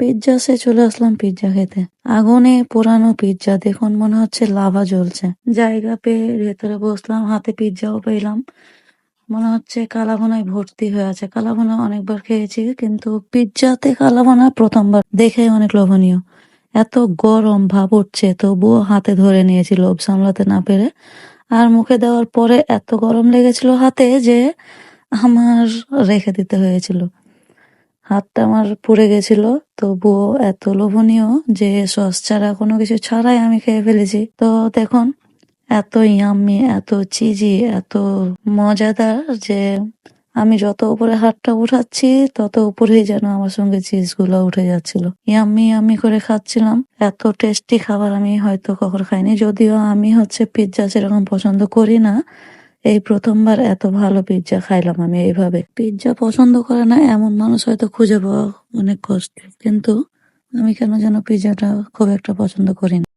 পিৎজাসে চলে আসলাম পিৎজা খেতে। আগুনে পোড়ানো পিৎজা দেখুন মনে হচ্ছে লাভা জ্বলছে। জায়গা পেয়ে ভেতরে বসলাম, হাতে পিৎজাও পেলাম। মনে হচ্ছে কালাভোনায় ভর্তি হয়ে আছে। কালাভোনা অনেকবার খেয়েছি, কিন্তু পিৎজাতে কালাভুনা প্রথমবার। দেখে অনেক লোভনীয়। এত গরম ভাব উঠছে, তবুও হাতে ধরে নিয়েছি লোভ সামলাতে না পেরে। আর মুখে দেওয়ার পরে এত গরম লেগেছিল হাতে যে আমার রেখে দিতে হয়েছিল। হাতটা আমার পুড়ে গেছিল। তো তবুও এত লোভনীয় যে সস ছাড়া কোনো কিছু ছাড়াই আমি খেয়ে ফেলেছি। তো দেখুন, এত ইয়াম্মি এত চিজি এত মজাদার যে আমি যত উপরে হাতটা উঠাচ্ছি, তত উপরেই যেন আমার সঙ্গে চিজগুলো উঠে যাচ্ছিল। ইয়াম্মি ইয়াম্মি করে খাচ্ছিলাম। এত টেস্টি খাবার আমি হয়তো কখনো খাইনি। যদিও আমি হচ্ছে পিৎজা সেরকম পছন্দ করি না এই প্রথমবার এত ভালো পিৎজা খাইলাম আমি এইভাবে। পিৎজা পছন্দ করে না, এমন মানুষ হয়তো খুঁজে পাওয়া অনেক কষ্ট। কিন্তু আমি কেন যেন পিৎজাটা খুব একটা পছন্দ করি না।